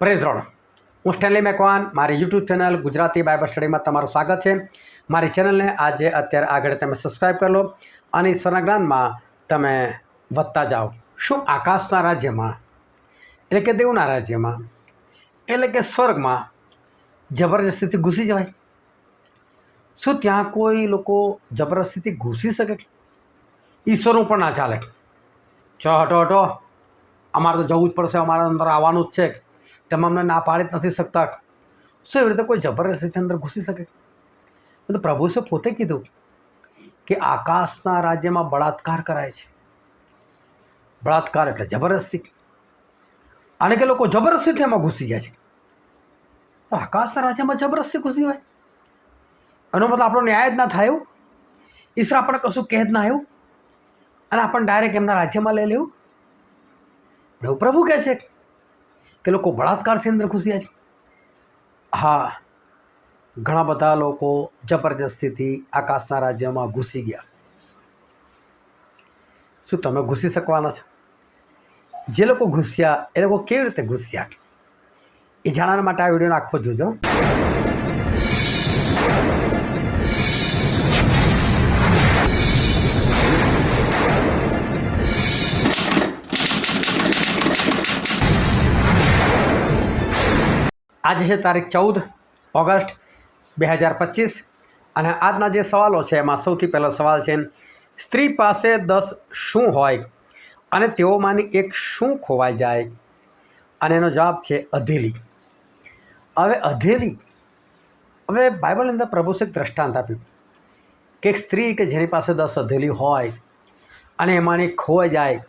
Praise Lord. હું Stanley Macwan મારી YouTube channel Gujarati Bible સ્ટડીમાં તમારું સ્વાગત છે. મારી ચેનલને આજે અત્યારે આગળ તમે સબસ્ક્રાઈબ કરી લો અને ઈશ્વરના તમે વધતા જાઓ. શું આકાશના રાજ્યમાં, એટલે કે દેવના રાજ્યમાં, એટલે કે સ્વર્ગમાં જબરજસ્તીથી ઘૂસી જવાય? શું ત્યાં કોઈ લોકો જબરજસ્તીથી ઘૂસી શકે? ઈશ્વરનું પણ ના ચાલે. ચો હટો હટો. અમારે તો જવું જ પડશે, અમારે અંદર આવવાનું જ છે. તમે અમને ના પાડી જ નથી શકતા. શું એવી રીતે કોઈ જબરદસ્તીથી અંદર ઘૂસી શકે? તો પ્રભુએ પોતે કીધું કે આકાશના રાજ્યમાં બળાત્કાર કરાય છે. બળાત્કાર એટલે જબરદસ્તી. અને કે લોકો જબરદસ્તીથી એમાં ઘૂસી જાય છે. તો આકાશના રાજ્યમાં જબરદસ્તી ઘૂસી જાય એનો મતલબ આપણો ન્યાય જ ના થાય એવું. ઈશ્વર આપણને કશું કહે જ ના આવ્યું અને આપણને ડાયરેક્ટ એમના રાજ્યમાં લઈ લેવું. પ્રભુ કહે છે. કે લોકો બળાત્કારથી અંદર ઘૂસ્યા છે હા, ઘણા બધા લોકો જબરજસ્તીથી આકાશના રાજ્યમાં ઘૂસી ગયા. શું તમે ઘૂસી શકવાના છો? જે લોકો ઘૂસ્યા, એ લોકો કેવી રીતે ઘૂસ્યા? એ જાણવા માટે આ વિડીયોને આખો જોજો. આજે છે તારીખ ચૌદ ઓગસ્ટ બે હજાર પચીસ અને આજના જે સવાલો છે એમાં સૌથી પહેલો સવાલ છે, સ્ત્રી પાસે દસ શું હોય અને તેઓમાંની એક શું ખોવાઈ જાય? અને એનો જવાબ છે અધેલી. હવે અધેલી, હવે બાઇબલની અંદર પ્રભુએ એક દ્રષ્ટાંત આપ્યું કે એક સ્ત્રી કે જેની પાસે દસ અધેલી હોય અને એમાંની ખોવાઈ જાય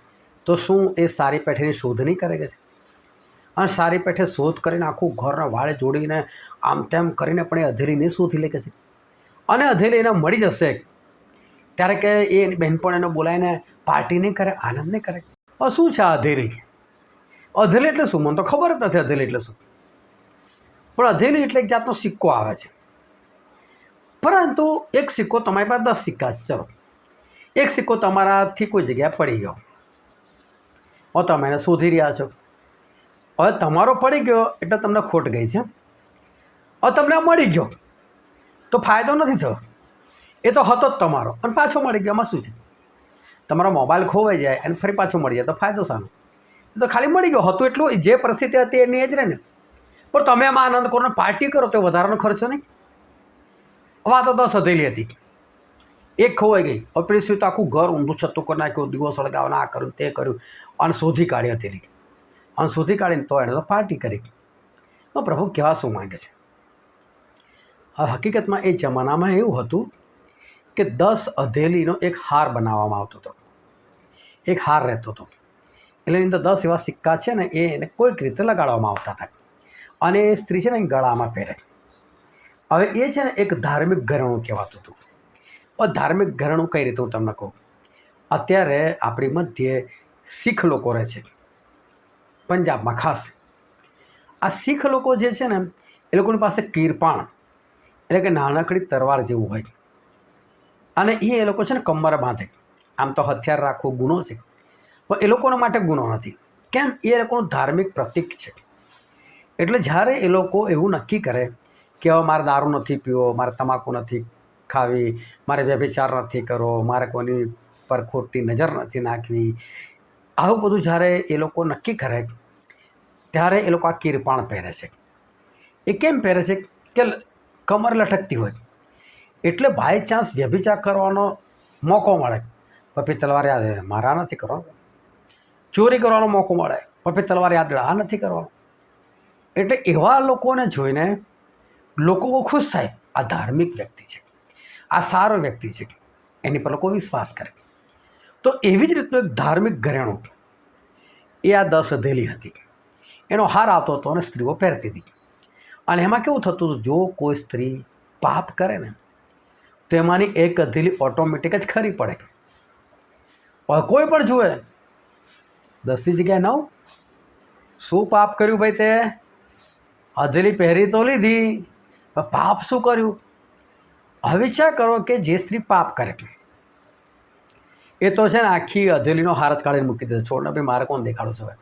તો શું એ સારી પેઠીની શોધ નહીં કરે છે? અને સારી પેઠે શોધ કરીને આખું ઘરના વાળે જોડીને આમ તેમ કરીને પણ એ અધેરીને શોધી લે કે છે. અને અધેરી એને મળી જશે. ત્યારે કે એ બહેનપણ એને બોલાવીને પાર્ટી નહીં કરે, આનંદ નહીં કરે. શું છે આ અધેરી? અધેલી એટલે શું? મને તો ખબર જ નથી અધેલી એટલે શું. પણ અધેલી એટલે એક જાતનો સિક્કો આવે છે. પરંતુ એક સિક્કો તમારી પાસે દસ સિક્કા છે. ચલો. એક સિક્કો તમારાથી કોઈ જગ્યાએ પડી ગયો. હવે તમે એને શોધી રહ્યા છો. હવે તમારો પડી ગયો એટલે તમને ખોટ ગઈ છે. હવે તમને મળી ગયો. તો ફાયદો નથી થયો. એ તો હતો જ તમારો. અને પાછો મળી ગયો. એમાં શું છે? તમારો મોબાઈલ ખોવાઈ જાય અને ફરી પાછો મળી જાય. તો ફાયદો શાનો? એ તો ખાલી મળી ગયો. હતું એટલું. જે પરિસ્થિતિ હતી એની એ જ રહે ને. પણ તમે એમાં આનંદ કરોને પાર્ટી કરો તો વધારાનો ખર્ચો નહીં. વાત દસ હથેલી હતી. એક ખોવાઈ ગઈ. હવે તો આખું ઘર ઊંધું છતું કરી નાખ્યું. દિવસ સળગાવના આ કર્યું તે કર્યું. અને શોધી કાઢી હથેલી અને શોધી કાઢીને તો એણે તો પાર્ટી કરી. પણ પ્રભુ કહેવા શું માંગે છે? હવે હકીકતમાં એ જમાનામાં એવું હતું કે દસ અધેલીનો એક હાર બનાવવામાં આવતો હતો. એક હાર રહેતો હતો. એટલે એની અંદર દસ એવા સિક્કા છે ને એને કોઈક રીતે લગાડવામાં આવતા હતા. અને એ સ્ત્રી છે ને ગળામાં પહેરે. હવે એ છે ને એક ધાર્મિક ઘરેણું કહેવાતું હતું. હવે ધાર્મિક ઘરેણું કઈ રીતે હું તમને કહું? અત્યારે આપણી મધ્યે શીખ લોકો રહે છે. પંજાબમાં ખાસ. આ શીખ લોકો જે છે ને, એ લોકોની પાસે કીરપાણ, એટલે કે નાનકડી તરવાર જેવું હોય. અને એ એ લોકો છે ને કમર બાંધે. આમ તો હથિયાર રાખવું ગુનો છે. પણ એ લોકોના માટે ગુનો નથી. કેમ? એ લોકોનું ધાર્મિક પ્રતીક છે. એટલે જ્યારે એ લોકો એવું નક્કી કરે કે હવે મારે દારૂ નથી પીવો, મારે તમાકુ નથી ખાવી, મારે વ્યભિચાર નથી કરવો, મારે કોઈની પર ખોટી નજર નથી નાખવી. આવું બધું જ્યારે એ લોકો નક્કી કરે ત્યારે એ લોકો આ કીરપાણ પહેરે છે. એ કેમ પહેરે છે કે કમર લટકતી હોય. એટલે બાય ચાન્સ વ્યભિચાર કરવાનો મોકો મળે. પપ્પી તલવાર યાદ મારા નથી કરવાનું. ચોરી કરવાનો મોકો મળે. પપ્પી તલવાર યાદ આ નથી કરવાનું. એટલે એવા લોકોને જોઈને લોકો ખુશ થાય. આ ધાર્મિક વ્યક્તિ છે. આ સારો વ્યક્તિ છે. એની પર લોકો વિશ્વાસ કરે. તો એવી જ રીતનું એક ધાર્મિક ઘરેણું. એ આ દસ અધેલી હતી. એનો હાર આવતો હતો અને સ્ત્રીઓ પહેરતી હતી. અને એમાં કેવું થતું હતું? જો કોઈ સ્ત્રી પાપ કરે ને, તો એમાંની એક અધેલી ઓટોમેટિક જ ખરી પડે. કોઈ પણ જુએ દસની જગ્યાએ નવ, શું પાપ કર્યું ભાઈ તે? અધેલી પહેરી તો લીધી પાપ શું કર્યું? હવે વિચાર કરો કે જે સ્ત્રી પાપ કરે એ તો છે ને આખી અધેલીનો હાર જ કાઢીને મૂકી દીધો. છોડને ભાઈ મારે કોણ દેખાડો છે હવે?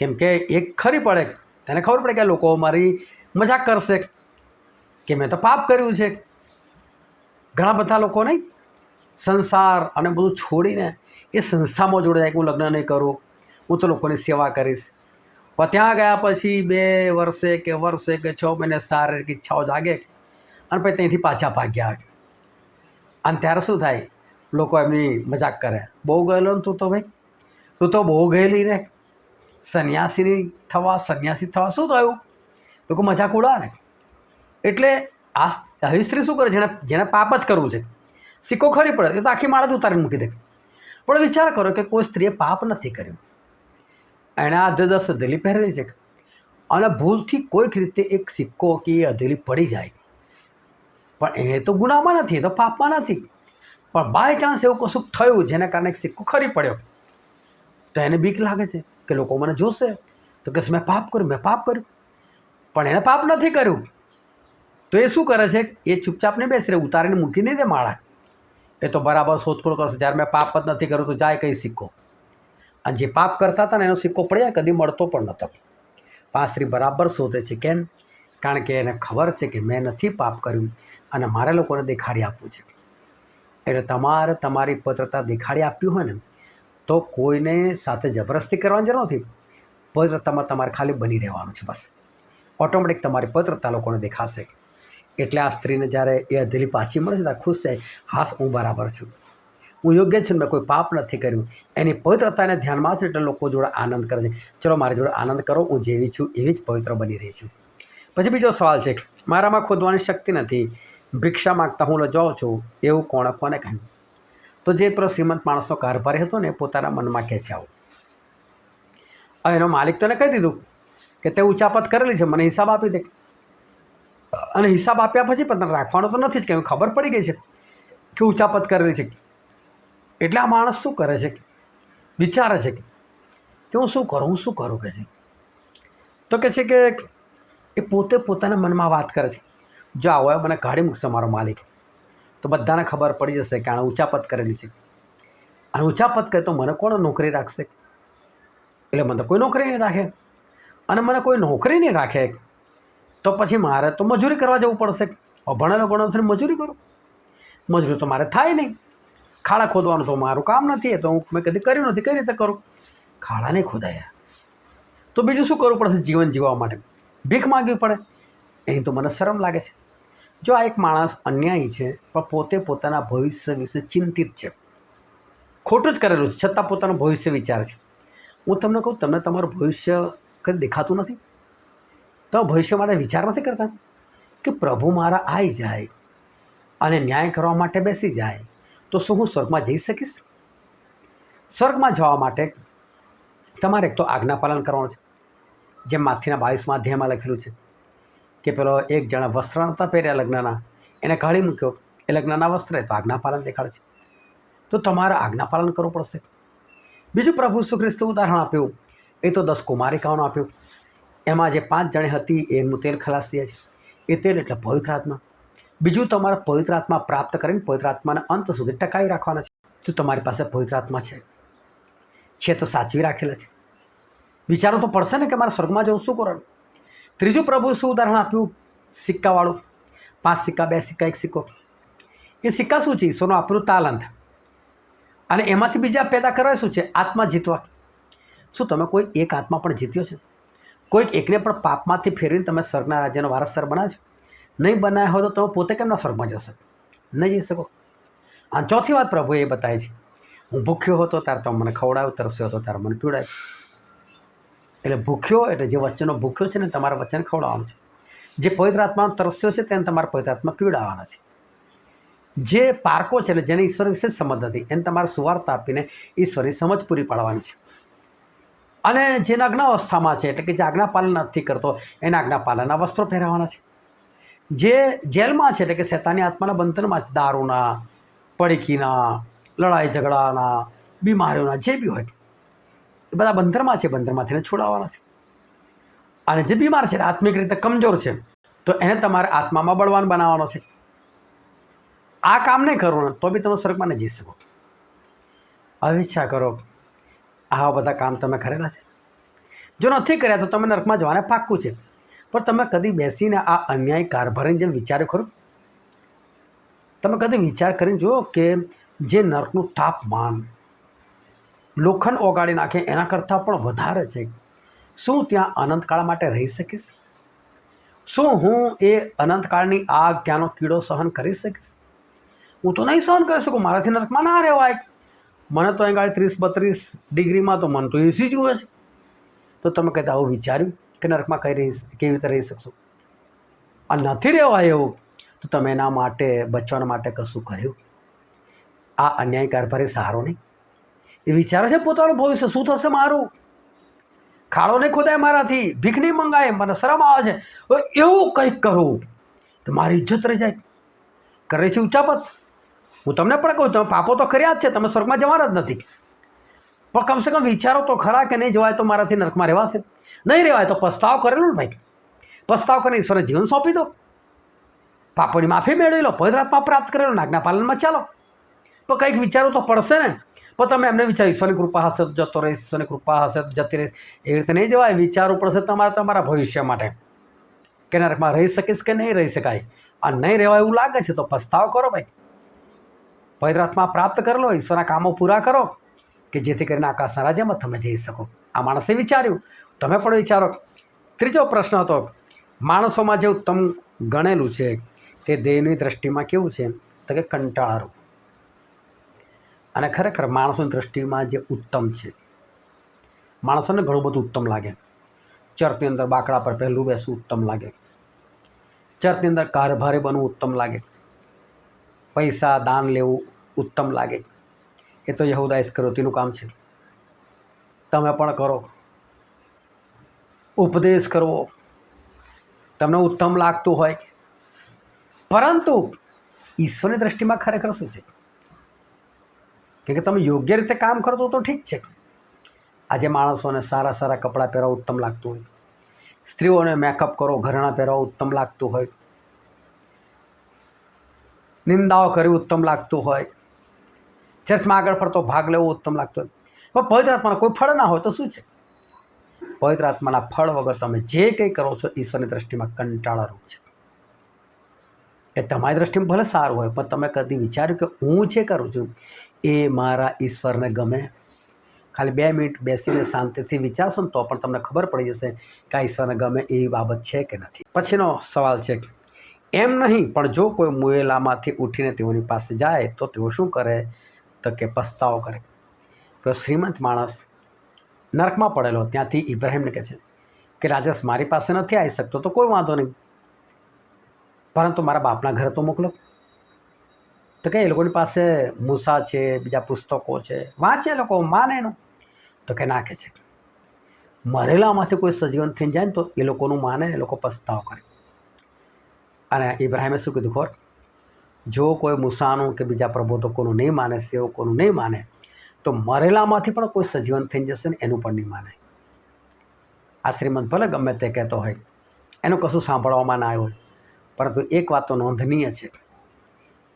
કેમ કે એક ખરી પડે, તેને ખબર પડે કે લોકો મારી મજાક કરશે? કે મેં તો પાપ કર્યું છે? ઘણા બધા લોકો નહીં, સંસાર અને બધું છોડીને એ સંસ્થામાં જોડાય કે હું લગ્ન નહીં કરું, હું તો લોકોની સેવા કરીશ. પણ ત્યાં ગયા પછી બે વર્ષે કે વર્ષે કે છ મહિને શારીરિક ઈચ્છાઓ જાગે અને પછી ત્યાંથી પાછા ભાગ્યા. અને ત્યારે શું થાય? લોકો એમની મજાક કરે. બહુ ગયેલો ને તું તો ભાઈ? તું તો બહુ ગયેલી રે. સંન્યાસીની થવા, સંન્યાસી થવા શું થયું? લોકો મજાક ઉડાવે. એટલે આ આવી સ્ત્રી શું કરે? જેણે જેણે પાપ જ કરવું છે. સિક્કો ખરી પડે, એ તો આખી માળા જ ઉતારીને મૂકી દે. પણ વિચાર કરો કે કોઈ સ્ત્રીએ પાપ નથી કર્યું. એણે આ દસ અધેલી પહેરેલી છે. અને ભૂલથી કોઈક રીતે એક સિક્કો કે એ અધેલી પડી જાય. પણ એ તો ગુનામાં નથી, એ તો પાપમાં નથી. પણ બાય ચાન્સ એવું કશું થયું, જેના કારણે એક સિક્કો ખરી પડ્યો. તો એને બીક લાગે છે. કે લોકો મને જોશે? તો કે મેં પાપ કર્યું, મેં પાપ કર્યું. પણ એને પાપ નથી કર્યું. તો એ શું કરે છે? એ ચૂપચાપ નહીં બેસી રહે, ઉતારીને મૂકી નહીં દે માળા. એ તો બરાબર શોધખોળ કરશે. જ્યારે મેં પાપ જ નથી કર્યું, તો જાય કઈ સિક્કો? અને જે પાપ કરતા હતા ને, એનો સિક્કો પડ્યા, કદી મળતો પણ નહોતો. પાસરી બરાબર શોધે છે કેમ? કારણ કે એને ખબર છે કે મેં નથી પાપ કર્યું અને મારે લોકોને દેખાડી આપવું છે. એટલે તમારે તમારી પત્રતા દેખાડી આપ્યું હોય ને તો કોઈને સાથે જબરસ્તી કરવાની જરૂર નથી. પવિત્રતામાં તમારે ખાલી બની રહેવાનું છે બસ. ઓટોમેટિક તમારી પવિત્રતા લોકોને દેખાશે. એટલે આ સ્ત્રીને જ્યારે એ અધેલી પાછી મળે છે ત્યારે ખુશ છે હાસ હું બરાબર છું. હું યોગ્ય છું, મેં કોઈ પાપ નથી કર્યું. એની પવિત્રતાને ધ્યાનમાં છે એટલે લોકો જોડે આનંદ કરે છે. ચલો, મારી જોડે આનંદ કરો. હું જેવી છું, એવી જ પવિત્ર બની રહી છું. પછી બીજો સવાલ છે. મારામાં ખોદવાની શક્તિ નથી. ભિક્ષા માગતા હું લજાઉં છું. એવું કોણે, કોને કહ્યું? તો જે પેલો શ્રીમંત માણસનો કારભારી હતો ને પોતાના મનમાં કહે છે આવું હવે એનો માલિક તને કહી દીધું કે તે ઉચાપત કરેલી છે, મને હિસાબ આપી દે. અને હિસાબ આપ્યા પછી પણ તને રાખવાનો તો નથી જ કે ખબર પડી ગઈ છે કે ઉચાપત કરેલી છે. એટલે આ માણસ શું કરે છે? વિચારે છે કે હું શું કરું, હું શું કરું કે છે? તો કે છે કે એ પોતે પોતાના મનમાં વાત કરે છે. જો આવો મને કાઢી મૂકશે, મારો માલિક. તો બધાને ખબર પડી જશે કે આણે ઊંચાપત કરેલી છે. અને ઊંચાપત કરે તો મને કોણ નોકરી રાખશે? એટલે મને તો કોઈ નોકરી નહીં રાખે. અને મને કોઈ નોકરી નહીં રાખે. તો પછી મારે તો મજૂરી કરવા જવું પડશે. ભણેલો ગણો થઈને મજૂરી કરું. મજૂરી તો મારે થાય નહીં. ખાડા ખોદવાનું તો મારું કામ નથી. તો હું મેં કદી કર્યું નથી. કઈ રીતે કરું? ખાડા નહીં ખોદાયા. તો બીજું શું કરવું પડશે જીવન જીવવા માટે? ભીખ માગવી પડે. અહીં તો મને શરમ લાગે છે. જો આ એક માણસ અન્યાયી છે, પણ પોતે પોતાના ભવિષ્ય વિશે ચિંતિત છે. ખોટું જ કરેલું છે, છતાં પોતાનું ભવિષ્ય વિચારે છે. હું તમને કહું, તમને તમારું ભવિષ્ય કંઈ દેખાતું નથી? તમે ભવિષ્ય માટે વિચાર નથી કરતા? કે પ્રભુ મારા આવી જાય અને ન્યાય કરવા માટે બેસી જાય, તો શું હું સ્વર્ગમાં જઈ શકીશ? સ્વર્ગમાં જવા માટે તમારે એક તો આજ્ઞાપાલન કરવાનું છે, જેમ માથીના બાવીસમાં અધ્યાયમાં લખેલું છે. કે પેલો એક જણા વસ્ત્ર નહોતા પહેર્યા લગ્નના. એને કાઢી મૂક્યો. એ લગ્નના વસ્ત્ર તો આજ્ઞાપાલન દેખાડે છે. તો તમારે આજ્ઞાપાલન કરવું પડશે. બીજું પ્રભુ સુખ્રિસ્તુ ઉદાહરણ આપ્યું. એ તો દસ કુમારિકાઓનું આપ્યું. એમાં જે પાંચ જણી હતી એનું તેલ ખલાસીએ છે. એ તેલ એટલે પવિત્ર આત્મા. બીજું તમારે પવિત્ર આત્મા પ્રાપ્ત કરીને પવિત્ર આત્માને અંત સુધી ટકાવી રાખવાના છે. તો તમારી પાસે પવિત્ર આત્મા છે છે તો સાચવી રાખેલા છે. વિચારો તો પડશે ને કે મારે સ્વર્ગમાં જવું શું કરવાનું? ત્રીજું પ્રભુ શું ઉદાહરણ આપ્યું? સિક્કાવાળું. પાંચ સિક્કા, બે સિક્કા, એક સિક્કો. એ સિક્કા શું છે? સોનું આપણું તાલંત. અને એમાંથી બીજા પેદા કરવા શું છે? આત્મા જીતવા. શું તમે કોઈ એક આત્મા પણ જીત્યો છે? કોઈક એકને પણ પાપમાંથી ફેરવીને તમે સ્વર્ગના રાજ્યનો વારસદાર બનાવજો નહીં બનાવ્યા હોય તો તમે પોતે કેમના સ્વર્ગમાં જશો? નહીં જઈ શકો. અને ચોથી વાત પ્રભુએ એ બતાવી છે. હું ભૂખ્યો હતો ત્યારે તમે મને ખવડાવ્યો, તરસ્યો હતો ત્યારે મને પીવડાવ્યો. એટલે ભૂખ્યો એટલે જે વચનનો ભૂખ્યો છે ને તમારા વચન ખવડાવવાનું છે. જે પવિત્ર આત્માનો તરસ્યો છે તેને તમારા પવિત્ર આત્મા પીવડાવવાના છે. જે પારકો છે એટલે જેને ઈશ્વર વિશે સમજ નથી એને તમારે સુવાર્તા આપીને ઈશ્વરની સમજ પૂરી પાડવાની છે. અને જે નગ્નાવસ્થામાં છે એટલે કે જે આજ્ઞાપાલન નથી કરતો, એને આજ્ઞાપાલનના વસ્ત્રો પહેરાવવાના છે. જે જેલમાં છે એટલે કે શેતાની આત્માના બંધનમાં છે, દારૂના, પડીકીના, લડાઈ ઝઘડાના, બીમારીઓના, જે બી હોય. એ બધા બંધરમાં છે, બંધરમાંથી એને છોડાવવાના છે. અને જે બીમાર છે આત્મિક રીતે કમજોર છે, તો એને તમારે આત્મામાં બળવાન બનાવવાનો છે. આ કામ નહીં કરવું તો બી તમે સ્વર્ગમાં નહીં જઈ શકો. હવે ઈચ્છા કરો, આવા બધા કામ તમે કરેલા છે. જો નથી કર્યા તો તમે નર્કમાં જવાને પાક્કું છે. પણ તમે કદી બેસીને આ અન્યાય કારભારીને જેમ વિચાર્યું ખરું? તમે કદી વિચાર કરીને જુઓ કે જે નર્કનું તાપમાન લોખંડ ઓગાળી નાખે, એના કરતાં પણ વધારે છે. શું ત્યાં અનંતકાળ માટે રહી શકીશ? શું હું એ અનંતકાળની આગ ત્યાંનો કીડો સહન કરી શકીશ? હું તો નહીં સહન કરી શકું, મારાથી નર્કમાં ના રહેવાય. મને તો અહીંયા ત્રીસ બત્રીસ ડિગ્રીમાં તો મને તો એસી જુએ છે. તો તમે કહેતા આવું વિચાર્યું કે નર્કમાં કઈ રહી કેવી રીતે રહી શકશો? આ નથી રહેવાય એવું. તો તમે એના માટે, બચવાના માટે કશું કર્યું? આ અન્યાય કારભારી સારો નહીં. એ વિચારે છે પોતાનું ભવિષ્ય શું થશે મારું? ખાડો નહીં ખોદાય મારાથી ભીખ નહીં મંગાય, મને શરમ આવે છે. એવું કંઈક કરું તો મારી ઇજ્જત રહી જાય. કરે છે ઉચાપત. હું તમને પણ કહું, તમે પાપો તો કર્યા જ છે, તમે સ્વર્ગમાં જવાના જ નથી. પણ કમસે કમ વિચારો તો ખરા કે નહીં, જવાય તો મારાથી નરકમાં રહેવાશે. નહીં રહેવાય તો પસ્તાવ કરેલો ને ભાઈ. પસ્તાવ કરીને ઈશ્વરને જીવન સોંપી દો. પાપોની માફી મેળવી લો પવિત્રાત્મા પ્રાપ્ત કરેલો નાગના પાલનમાં ચાલો. પણ કંઈક વિચારો તો પડશે ને. પણ તમે એમને વિચાર, ઈશ્વરની કૃપા હશે તો જતો રહીશ, ઈશ્વરની કૃપા હશે તો જતી રહીશ. એવી રીતે નહીં જવાય. વિચારવું પડશે તમારે તમારા ભવિષ્ય માટે. કે નરકમાં રહી શકીશ કે નહીં રહી શકાય? આ નહીં રહેવાય એવું લાગે છે તો પસ્તાવ કરો ભાઈ. પવિત્રાત્મા પ્રાપ્ત કરી લો, ઈશ્વરના કામો પૂરા કરો, કે જેથી કરીને આકાશના રાજ્યમાં તમે જઈ શકો. આ માણસે વિચાર્યું. તમે પણ વિચારો. ત્રીજો પ્રશ્ન હતો, માણસોમાં જે ઉત્તમ ગણેલું છે, તે દેહની દ્રષ્ટિમાં કેવું છે? તો કે કંટાળારું અને ખરેખર માણસોની દ્રષ્ટિમાં જે ઉત્તમ છે, માણસોને ઘણું બધું ઉત્તમ લાગે. ચર્ચની અંદર બાકડા પર પહેલું બેસવું ઉત્તમ લાગે. ચર્ચની અંદર કારભારે બનવું ઉત્તમ લાગે. પૈસા, દાન લેવું ઉત્તમ લાગે. એ તો યહુદા ઇસ્કરોતીનું કામ છે. તમે પણ કરો. ઉપદેશ કરવો. તમને ઉત્તમ લાગતું હોય. પરંતુ ઈશ્વરની દ્રષ્ટિમાં ખરેખર શું છે? કેમ કે તમે યોગ્ય રીતે કામ કરતો તો ઠીક છે. આજે માણસોને સારા સારા કપડાં પહેરવા ઉત્તમ લાગતું હોય. સ્ત્રીઓને મેકઅપ કરો, ઘરેણાં પહેરવા ઉત્તમ લાગતું હોય. નિંદાઓ કરવી ઉત્તમ લાગતું હોય. ચર્ચમાં આગળ પડતો ભાગ લેવો ઉત્તમ લાગતો હોય. પણ પવિત્ર આત્માના કોઈ ફળ ના હોય તો શું છે? પવિત્ર આત્માના ફળ વગર તમે જે કંઈ કરો છો, ઈશ્વરની દ્રષ્ટિમાં કંટાળારૂપ છે. એ તમારી દ્રષ્ટિમાં ભલે સારું હોય, પણ તમે કદી વિચાર્યું કે હું જે કરું છું એ મારા ઈશ્વરને ગમે. ખાલી બે મિનિટ બેસીને શાંતિથી વિચારશો ને તો પણ તમને ખબર પડી જશે કે આ ઈશ્વરને ગમે એવી બાબત છે કે નથી. પછીનો સવાલ છે એમ નહીં, પણ જો કોઈ મુએલામાંથી ઉઠીને તેઓની પાસે જાય તો તેઓ શું કરે? તો કે પસ્તાવો કરે. તો શ્રીમંત માણસ નરકમાં પડેલો, ત્યાંથી ઇબ્રાહીમને કહે છે કે રાજેશ મારી પાસે નથી આવી શકતો, તો કોઈ વાંધો નહીં. પરંતુ મારા બાપના ઘરે તો મોકલો. તો કે એ લોકોની પાસે મૂસા છે, બીજા પુસ્તકો છે, વાંચે લોકો, માને એનું. તો કે નાખે છે. મરેલામાંથી કોઈ સજીવન થઈને જાય ને તો એ લોકોનું માને, એ લોકો પસ્તાવ કરે. અને ઇબ્રાહિમે શું કીધું ખોર જો કોઈ મૂસાનું કે બીજા પ્રબોધકોનું નહીં માને, સેવકોનું નહીં માને, તો મરેલામાંથી પણ કોઈ સજીવન થઈ જશે ને એનું પણ નહીં માને. આ શ્રીમંત ભલે ગમે તે કહેતો હોય. એનું કશું સાંભળવામાં ના આવ્યું હોય. પરંતુ એક વાત તો નોંધનીય છે.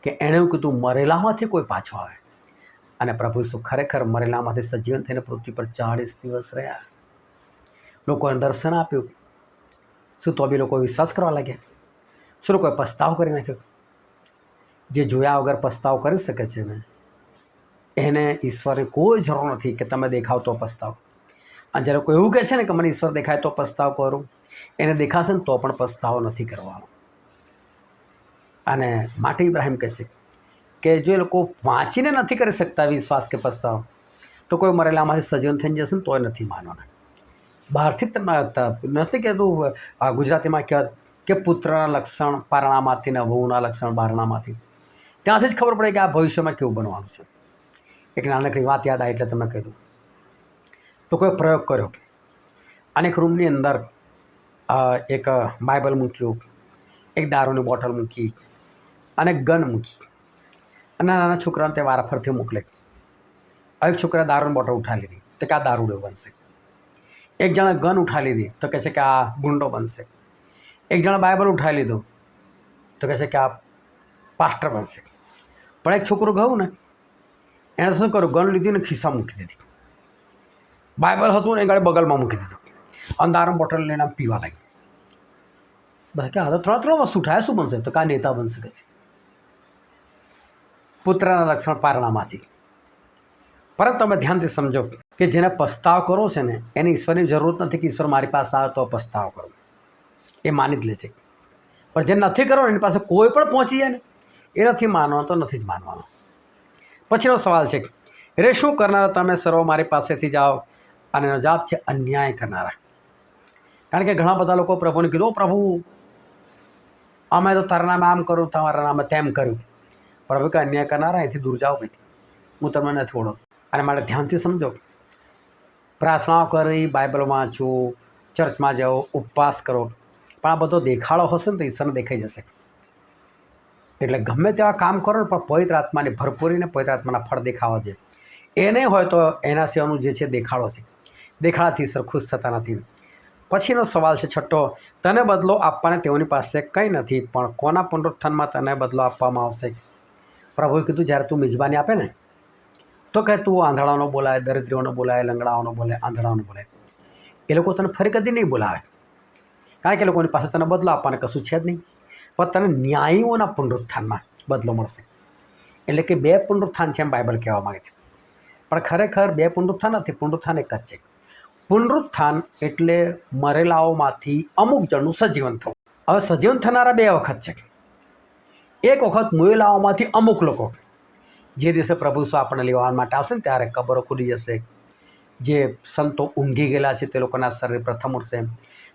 કે એણે એવું કીધું, મરેલામાંથી કોઈ પાછો આવે. અને પ્રભુ ઈસુ ખરેખર મરેલામાંથી સજીવન થઈને પૃથ્વી પર ચાળીસ દિવસ રહ્યા. લોકોને દર્શન આપ્યું. શું તો બી લોકો વિશ્વાસ કરવા લાગ્યા? શું લોકોએ પસ્તાવ કરી નાખ્યો? જે જોયા વગર પસ્તાવ કરી શકે છે ને, એને ઈશ્વરને કોઈ જરૂર નથી કે તમે દેખાવ તો પસ્તાવ. અને જ્યારે લોકો એવું કહે છે ને કે મને ઈશ્વર દેખાય તો પસ્તાવ કરું, એને દેખાશે ને તો પણ પસ્તાવો નથી કરવાનો. અને માટે ઇબ્રાહિમ કહે છે કે જો એ લોકો વાંચીને નથી કરી શકતા વિશ્વાસ કે પસ્તાવ, તો કોઈ મરેલામાંથી સજીવન થઈ જશે ને તોય નથી માનવાના. બહારથી નથી કહેતું ગુજરાતીમાં કહેવાત કે પુત્રના લક્ષણ પારણામાંથી ને વહુના લક્ષણ બારણામાંથી. ત્યાંથી જ ખબર પડે કે આ ભવિષ્યમાં કેવું બનવાનું છે. એક નાનકડી વાત યાદ આવી એટલે તમે કીધું તો કોઈ પ્રયોગ કર્યો અને એક રૂમની અંદર એક બાઇબલ મૂક્યું, એક દારૂની બોટલ મૂકી અને ગન મૂકી. અને નાના છોકરાને તે વારાફરથી મોકલે. એક છોકરા દારૂની બોટલ ઉઠાવી લીધી. તો કે આ દારૂડો બનશે. એક જણા ગન ઉઠા લીધી. તો કહે છે કે આ ગુંડો બનશે. એક જણા બાઇબલ ઉઠાવી લીધું. તો કહે છે કે આ પાસ્ટર બનશે. પણ એક છોકરો ગયું ને એણે શું કર્યું? ગન લીધી ને ખિસ્સા મૂકી દીધી. બાઇબલ હતું ને એ ગાળે બગલમાં મૂકી દીધું. અંધારું બોટલ લઈને પીવા લાગ્યું. બધા કે આ તો ત્રણ ત્રણ વસ્તુ ઉઠાય. શું બનશે? તો કાં નેતા બની શકે છે? પુત્રના લક્ષણ પારણામાંથી. પરંતુ તમે ધ્યાનથી સમજો કે જેને પસ્તાવ કરો છે ને, એને ઈશ્વરની જરૂરત નથી કે ઈશ્વર મારી પાસે આવે તો પસ્તાવ કરો. એ માની જ લે છે. પણ જે નથી કરો એની પાસે કોઈ પણ પહોંચી જાય ને, એ નથી માનવાનો તો નથી જ માનવાનો. પછીનો સવાલ છે રે શું કરનારા તમે સર્વ મારી પાસેથી જાઓ અને એનો જવાબ છે અન્યાય કરનારા? કારણ કે ઘણા બધા લોકો પ્રભુને કીધું પ્રભુ, અમે તો તારા નામે આમ કરું તમારા નામે તેમ કર્યું. પ્રભુ કે અન્યાય કરનારા અહીંથી દૂર જાઓ ભાઈ હું તમને નથી ઓળખ અને મારે ધ્યાનથી સમજો પ્રાર્થનાઓ કરી બાઇબલ વાંચો ચર્ચમાં જાઓ, ઉપવાસ કરો. પણ આ બધો દેખાડો હશે ને તો ઈશ્વરને દેખાઈ જશે. એટલે ગમે તેવા કામ કરો ને, પણ પવિત્ર આત્માની ભરપૂરીને પવિત્ર આત્માના ફળ દેખાવા છે એ નહીં હોય તો એના સિવાયનું જે છે દેખાડો છે. દેખાડાથી ઈશ્વર ખુશ થતા નથી. પછીનો સવાલ છે છઠ્ઠો, તને બદલો આપવાને તેઓની પાસે કંઈ નથી, પણ કોના પુનરુત્થાનમાં તને બદલો આપવામાં આવશે? પ્રભુએ કીધું, જ્યારે તું મિજબાની આપે ને, તો કહે તું આંધળાઓનો બોલાય, દરિદ્રીઓનો બોલાય, લંગડાઓનો બોલે આંધળાઓનો બોલાય. એ લોકો તને ફરી કદી નહીં બોલાવે. કારણ કે લોકોની પાસે તને બદલો આપવાને કશું છે જ નહીં. પણ તને ન્યાયીઓના પુનરુત્થાનમાં બદલો મળશે. એટલે કે બે પુનરુત્થાન છે એમ બાઇબલ કહેવા માગે છે. પણ ખરેખર બે પુનરુત્થાન નથી, પુનરુત્થાન એક જ છે. પુનરુત્થાન એટલે મરેલાઓમાંથી અમુક જણનું સજીવન થવું. હવે સજીવન થનારા બે વખત છે. એક વખત મુયેલાઓમાંથી અમુક લોકો જે દિવસે પ્રભુ સ્વ આપણને લેવા માટે આવશે ને ત્યારે કબરો ખુલી જશે. જે સંતો ઊંઘી ગયેલા છે તે લોકોના શરીર પ્રથમ ઉઠશે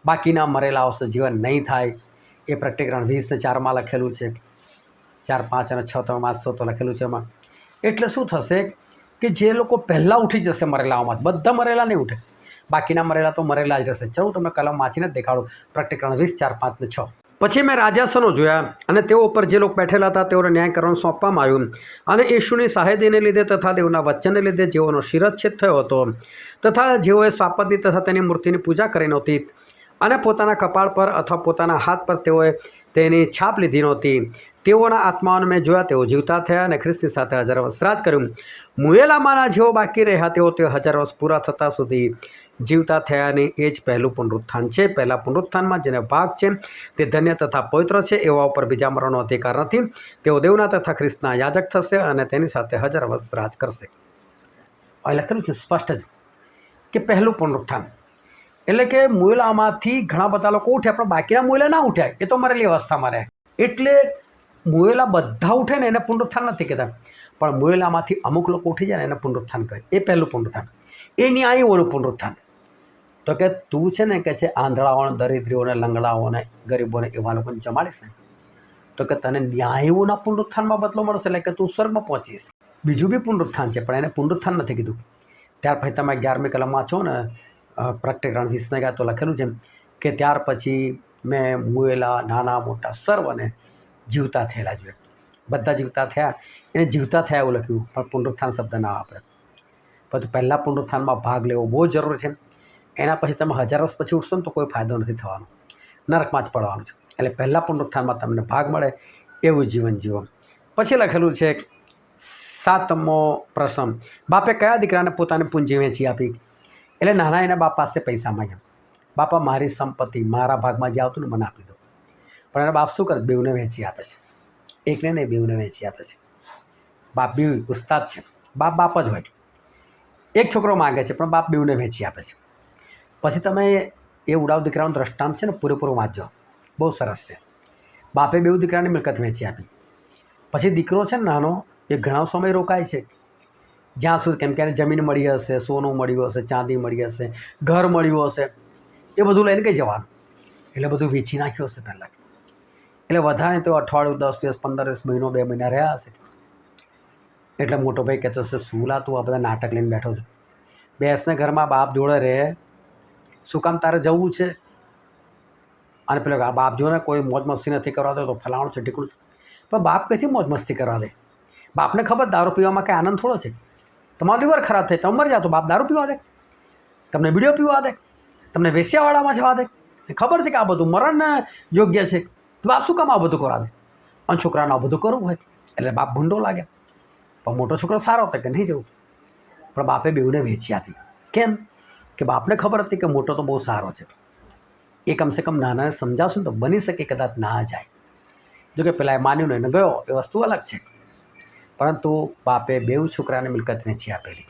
બાકીના મરેલા આવશે, જીવન નહીં થાય. એ પ્રકટીકરણ વીસ ને ચારમાં લખેલું છે. ચાર, પાંચ અને છ તમે વાંચશો તો લખેલું છે એમાં. એટલે શું થશે કે જે લોકો પહેલાં ઉઠી જશે મરેલાઓમાં બધા મરેલા નહીં ઉઠે. બાકીના મરેલા તો મરેલા જ રહેશે. ચલો તમે કલમ વાંચીને જ દેખાડું. પ્રકટીકરણ વીસ, ચાર, પાંચ ને છ. પછી મેં રાજાસનો જોયા અને તેઓ ઉપર જે લોકો બેઠેલા હતા તેઓને ન્યાય કરવાનું સોંપવામાં આવ્યું. અને ઈશુની સાહેદીને લીધે તથા દેવના વચનને લીધે જેઓનો શિરચ્છેદ થયો હતો, તથા જેઓએ સ્વાપદની તથા તેની મૂર્તિની પૂજા કરી નહોતી અને પોતાના કપાળ પર અથવા પોતાના હાથ પર તેઓએ તેની છાપ લીધી નહોતી. તેઓના આત્માઓને મેં જોયા, તેઓ જીવતા થયા અને ખ્રિસ્તી સાથે હજાર વર્ષ રાજ કર્યું. મુયેલામાંના જેઓ બાકી રહ્યા, તેઓ તે હજાર વર્ષ પૂરા થતાં સુધી જીવતા થયાની એ જ પહેલું પુનરુત્થાન છે. પહેલાં પુનરુત્થાનમાં જેને ભાગ છે તે ધન્ય તથા પવિત્ર છે એવા ઉપર બીજા મરણનો અધિકાર નથી. તેઓ દેવના તથા ખ્રિસ્તના યાજક થશે અને તેની સાથે હજાર વર્ષ રાજ કરશે. અહીં લખેલું છે સ્પષ્ટ જ કે પહેલું પુનરુત્થાન. એટલે કે મુયલામાંથી ઘણા બધા લોકો ઉઠ્યા, પણ બાકીના મુયલા ના ઉઠ્યા. એ તો મરેલી અવસ્થામાં રહે. એટલે મુયેલા બધા ઉઠે ને એને પુનરુત્થાન નથી કહેતા. પણ મુયલામાંથી અમુક લોકો ઉઠી જાય ને એને પુનરુત્થાન કહે. એ પહેલું પુનરુત્થાન. એ ન્યાયીઓનું પુનરુત્થાન. તો કે તું છે ને કે છે આંધળાઓને, દરિદ્રીઓને, લંગડાઓને, ગરીબોને એવા લોકોને જમાડીશ ને, તો કે તને ન્યાયીઓના પુનરુત્થાનમાં બદલો મળશે, એટલે કે તું સ્વર્ગમાં પહોંચીશ. બીજું બી પુનરુત્થાન છે, પણ એને પુનરુત્થાન નથી કીધું. ત્યાર પછી તમે અગિયારમી કલમમાં છો ને પ્રકટીકરણ વીસને ગયા તો લખેલું છે કે ત્યાર પછી મેં મુએલા નાના મોટા સર્વને જીવતા થયેલા જોઈએ બધા જીવતા થયા, એને જીવતા થયા એવું લખ્યું, પણ પુનરુત્થાન શબ્દ ના વાપરે. પછી પહેલાં પુનરુત્થાનમાં ભાગ લેવો બહુ જરૂરી છે. એના પછી તમે હજાર વર્ષ પછી ઉઠશો ને તો કોઈ ફાયદો નથી થવાનો. નરકમાં જ પડવાનું છે. એટલે પહેલાં પુનરુત્થાનમાં તમને ભાગ મળે એવું જીવન જીવો. પછી લખેલું છે, સાતમો પ્રશ્ન બાપે કયા દીકરાને પોતાની પૂંજી વેચી આપી? એટલે નાના એના બાપ પાસે પૈસા માંગ્યા. બાપા, મારી સંપત્તિ મારા ભાગમાં જે આવતું ને મને આપી દો. પણ એના બાપ શું કરે? બેઉને વેચી આપે છે. એકને નહીં, બેઉને વેચી આપે છે. બાપ બી ઉસ્તાદ છે. બાપ બાપ જ હોય. એક છોકરો માગે છે, પણ બાપ બેઉને વેચી આપે છે. પછી તમે એ ઉડાવ દીકરાનું દ્રષ્ટાંત છે ને પૂરેપૂરું વાંચજો. બહુ સરસ છે. બાપે બેઉ દીકરાની મિલકત વેચી આપી. પછી દીકરો છે ને નાનો, એ ઘણા સમય રોકાય છે. જ્યાં સુધી કેમ કે એને જમીન મળી હશે, સોનું મળ્યું હશે, ચાંદી મળી હશે, ઘર મળ્યું હશે, એ બધું લઈને કંઈ જવાનું? એટલે બધું વેચી નાખ્યું હશે પહેલાં. એટલે વધારે તો અઠવાડિયું, દસ દિવસ, પંદર દિવસ, મહિનો, બે મહિના રહ્યા હશે. એટલે મોટો ભાઈ કહેતો હશે, શું લા તું આ બધા નાટક લઈને બેઠો છો? બેસને ઘરમાં બાપ જોડે રહે શું કામ તારે જવું છે? અને પેલો આ બાપ જો ને કોઈ મોજ મસ્તી નથી કરવા દે તો ફલાણું છે, ઢીકણું છે. પણ બાપ કઈથી મોજ મસ્તી કરવા દે? બાપને ખબર દારૂ પીવામાં કંઈ આનંદ થોડો છે? તમારું લીવર ખરાબ થાય, તમે મરી જાઓ તો બાપ દારૂ પીવા દે. તમને બીડીઓ પીવા દે. તમને વેસ્યાવાળામાં જવા દે. ખબર છે કે આ બધું મરણને યોગ્ય છે. બાપ શું કામ આ બધું કરા દે? અને છોકરાને આ બધું કરવું હોય, એટલે બાપ ભૂંડો લાગે. પણ મોટો છોકરો સારો હતો કે નહીં જવું? પણ બાપે બેઉને વેચી આપી. કેમ? કે બાપને ખબર હતી કે મોટો તો બહુ સારો છે. એ કમસે કમ નાનાને સમજાવશે તો બની શકે કદાચ ના જાય. જો કે પેલા એ માન્યું નહીં ગયો, એ વસ્તુ અલગ છે. પરંતુ બાપે બેઉ છોકરાને મિલકત વેચી આપેલી.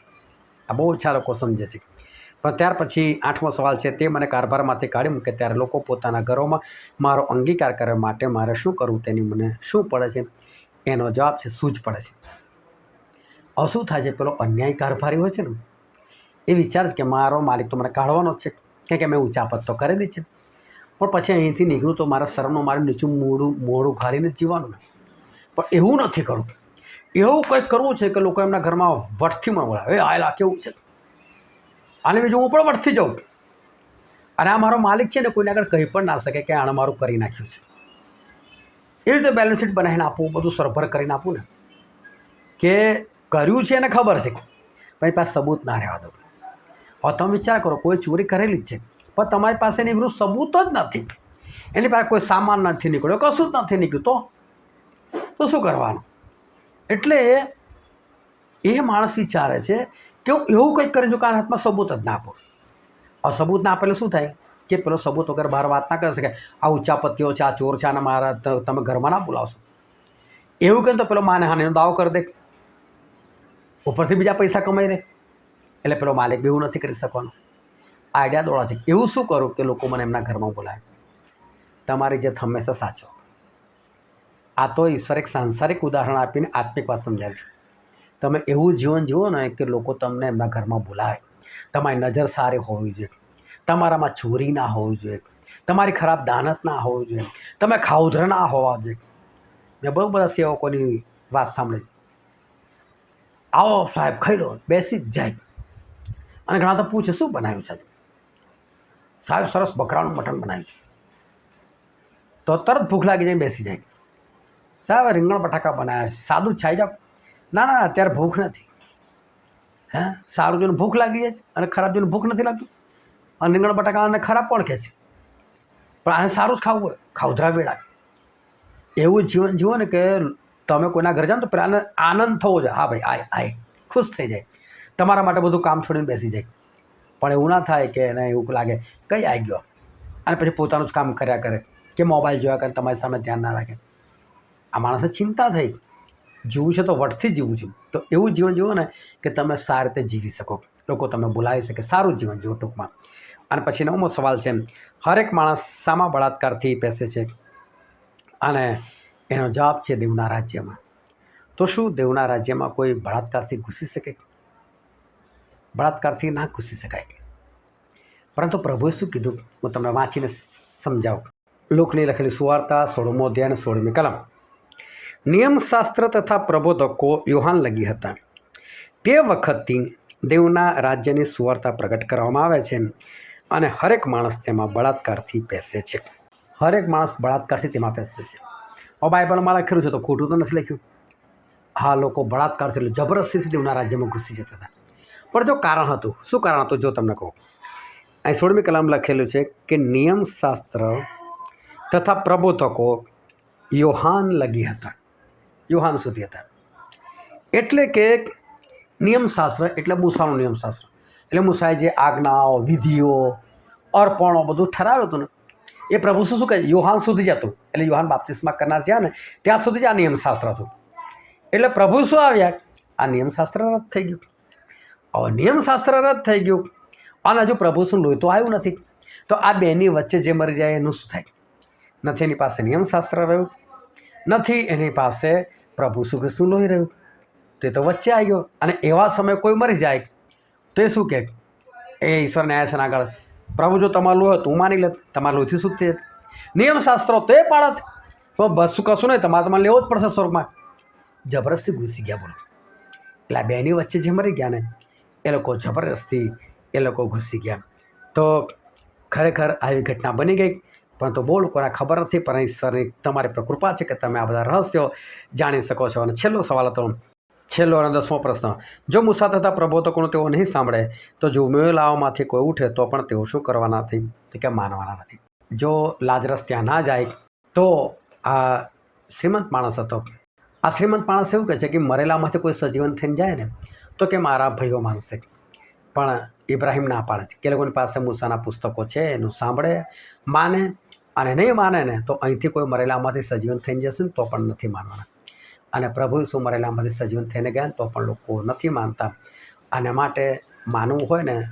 આ બહુ ઓછા લોકો સમજે છે. પણ ત્યાર પછી આઠમો સવાલ છે, તે મને કારભારમાંથી કાઢી મૂકે ત્યારે લોકો પોતાના ઘરોમાં મારો અંગીકાર કરવા માટે મારે શું કરવું તેની મને શું પડે છે? એનો જવાબ છે, સૂઝ પડે છે. અશું થાય છે, પેલો અન્યાય કારભારી હોય છે ને એ વિચાર કે મારો માલિક તો મને કાઢવાનો જ છે. કે મેં ઉચાપત તો કરેલી છે. પણ પછી અહીંથી નીકળું તો મારા શરમનું મારું નીચું મોડું મોડું ઘારીને જ જીવવાનું પણ એવું નથી કરવું. એવું કંઈક કરવું છે કે લોકો એમના ઘરમાં વટથી મને બોલાવે. એ આયલા, કેવું છે? અને બીજું હું પણ વટથી જાઉં. અને આ મારો માલિક છે ને, કોઈને આગળ કહી પણ ના શકે કે આણે મારું કરી નાખ્યું છે. એ રીતે બેલેન્સ શીટ બનાવીને આપવું બધું સરભર કરીને આપું ને. કે કર્યું છે એને ખબર છે. પણ પાસે સબૂત ના રહેવા દો હવે તમે વિચાર કરો, કોઈ ચોરી કરેલી જ છે. પણ તમારી પાસે એની વિરુદ્ધ સબૂત જ નથી. એની પાસે કોઈ સામાન નથી નીકળ્યો, કશું જ નથી નીકળ્યું. તો? તો શું કરવાનું? એટલે એ માણસ વિચારે છે કે હું એવું કંઈક કરી જો કારણ હાથમાં સબૂત જ ના આપો. આ સબૂત ના આપેલે શું થાય? કે પેલો સબૂત વગર બહાર વાત ના કરી શકે આ ઉચ્ચાપત્તિઓ છે, આ ચોર છે અને મારા તમે ઘરમાં ના બોલાવશો. એવું કહે તો પેલો માને હાનેનો દાવો કરી દે. ઉપરથી બીજા પૈસા કમાઈ રહે એટલે પેલો માલિક બી એવું નથી કરી શકવાનો. આઈડિયા દોડા છે એવું શું કરું કે લોકો મને એમના ઘરમાં બોલાવે? તમારી જે હંમેશા સાચો. આ તો ઈશ્વર એક સાંસારિક ઉદાહરણ આપીને આત્મિક વાત સમજાય છે. તમે એવું જીવન જીવો ને કે લોકો તમને એમના ઘરમાં બોલાવે. તમારી નજર સારી હોવી જોઈએ. તમારામાં ચોરી ના હોવી જોઈએ. તમારી ખરાબ દાનત ના હોવી જોઈએ. તમે ખાઉધર ના હોવા જોઈએ. મેં બહુ બધા સેવકોની વાત સાંભળી. આવો સાહેબ, ખાઈ લો. બેસી જ જાય. અને ઘણા તો પૂછે, શું બનાવ્યું છે સાહેબ, સરસ બકરાનું મટન બનાવ્યું છે. તો તરત ભૂખ લાગી જાય બેસી જાય. સાહેબ રીંગણ બટાકા બનાવ્યા છે. સાદું જ છાઈ જાઓ ના ના, અત્યારે ભૂખ નથી. હે? સારું જોઈને ભૂખ લાગી જાય છે અને ખરાબ જોઈને ભૂખ નથી લાગતું. અને રીંગણ બટાકા અને ખરાબ પણ કહે છે. પણ આને સારું જ ખાવું હોય. ખાવધરા વેળા એવું જીવન જીવો ને કે તમે કોઈના ઘરે જાઓ તો પેલા આનંદ થવો જોઈએ. હા ભાઈ, આય આય. ખુશ થઈ જાય. તમારા માટે બધું કામ છોડીને બેસી જાય. પણ એવું ના થાય કે એને એવું લાગે, કઈ આવી ગયો? અને પછી પોતાનું જ કામ કર્યા કરે, કે મોબાઈલ જોયા કરે, તમારી સામે ધ્યાન ના રાખે. આ માણસને ચિંતા થઈ. જીવવું છે તો વટથી જીવવું છે. તો એવું જીવન જીવો ને કે તમે સારી રીતે જીવી શકો. લોકો તમે બોલાવી શકે, સારું જીવન જીવો ટૂંકમાં. અને પછી નવમો સવાલ છે, હરેક માણસ સામા બળાત્કારથી પેસે છે અને એનો જવાબ છે દેવના રાજ્યમાં. તો શું દેવના રાજ્યમાં કોઈ બળાત્કારથી ઘૂસી શકે? બળાત્કારથી ના ઘૂસી શકાય. પરંતુ પ્રભુએ શું કીધું, હું તમને વાંચીને સમજાવું. લોકની લખેલી સુવાર્તા, સોળમો અધ્યાય અને સોળમી કલમ. નિયમશાસ્ત્ર તથા પ્રબોધકો યોહાન લગી હતા. તે વખતથી દેવના રાજ્યની સુવાર્તા પ્રગટ કરવામાં આવે છે અને હરેક માણસ તેમાં બળાત્કારથી બેસે છે. હરેક માણસ બળાત્કારથી તેમાં બેસે છે. હવે બાઇબલમાં લખેલું છે તો ખોટું તો નથી લખ્યું. હા લોકો બળાત્કારથી એટલે જબરદસ્તીથી દેવના રાજ્યમાં ઘૂસી જતા હતા. પણ જો કારણ હતું. શું કારણ હતું જો તમને કહું? અહીં સોળમી કલામ લખેલું છે કે નિયમશાસ્ત્ર તથા પ્રબોધકો યોહાન લગી હતા. યોહાન સુધી હતા. એટલે કે નિયમશાસ્ત્ર એટલે મૂસાનું નિયમશાસ્ત્ર. એટલે મૂસાએ જે આજ્ઞાઓ, વિધિઓ, અર્પણો બધું ઠરાવ્યું હતું ને, એ પ્રભુ શું શું કહે? યોહાન સુધી જ હતું. એટલે યોહાન બાપ્તિસ્મા કરનાર જ્યાં ને, ત્યાં સુધી જ આ નિયમશાસ્ત્ર હતું. એટલે પ્રભુ શું આવ્યા? આ નિયમશાસ્ત્ર રદ થઈ ગયું. હવે નિયમશાસ્ત્ર રદ થઈ ગયું. અને હજુ પ્રભુ શું લોહી તો આવ્યું નથી. તો આ બેની વચ્ચે જે મરી જાય એનું શું થાય? નથી એની પાસે નિયમશાસ્ત્ર રહ્યું. નથી એની પાસે પ્રભુ શું કૃષ્ણ લોહી રહ્યું. તો તો વચ્ચે આવી ગયો. અને એવા સમયે કોઈ મરી જાય. તો એ શું કહે એ ઈશ્વર ન્યાયાસન આગળ, પ્રભુ, જો તમારું લોહી હતું, હું માની લેત તમારા લોહીથી શું થઈ નિયમશાસ્ત્રો તો પાડત પણ બસ શું કશું નહીં, તમારે તમારે લેવો જ પડશે સ્વર્ગમાં. જબરદસ્તી ઘૂસી ગયા બોલો. એટલે આ બેની વચ્ચે જે મરી ગયા ને એ લોકો જબરદસ્તી એ લોકો ઘૂસી ગયા. તો ખરેખર આવી ઘટના બની ગઈ, પરંતુ બહુ લોકોને ખબર નથી, પણ સરની તમારી પર કૃપા છે કે તમે આ બધા રહસ્યો જાણી શકો છો. અને છેલ્લો સવાલ હતો, છેલ્લો અને દસમો પ્રશ્ન, જો મુસા થતા પ્રબોધકોનું તેઓ નહીં સાંભળે, તો જો લાવવામાંથી કોઈ ઉઠે, તો પણ તેઓ શું કરવાના નથી? કે માનવાના નથી. જો લાજરસ ત્યાં ના જાય, તો આ શ્રીમંત માણસ હતો. આ શ્રીમંત માણસ એવું કહે છે કે મરેલામાંથી કોઈ સજીવન થઈને જાય ને તો કે મારા ભાઈઓ માનશે. પણ ઇબ્રાહિમ ના પાડે છે. કે લોકોની પાસે મૂસાના પુસ્તકો છે, એનું સાંભળે, માને અને નહીં માને ને, તો અહીંથી કોઈ મરેલામાંથી સજીવન થઈને જશે ને, તો પણ નથી માનવાના. અને પ્રભુ શું મરેલામાંથી સજીવન થઈને ગયા તો પણ લોકો નથી માનતા. અને માટે માનવું હોય ને,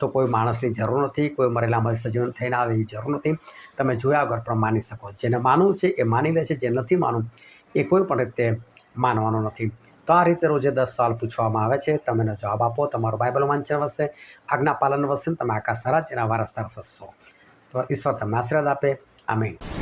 તો કોઈ માણસની જરૂર નથી. કોઈ મરેલામાંથી સજીવન થઈને આવે એવી જરૂર નથી. તમે જોયા વગર પણ માની શકો. જેને માનવું છે એ માની લે છે. જે નથી માનવું એ કોઈ પણ રીતે માનવાનો નથી. તો આ રીતે રોજે દસ સવાલ પૂછવામાં આવે છે. તમે એનો જવાબ આપો. તમારો બાઇબલ વાંચન વશે આજ્ઞા પાલન ને તમે આકાશ સરાજ એના વારસદાર થશો તો ઈશ્વર તમને આશીર્વાદ આપે. આમીન.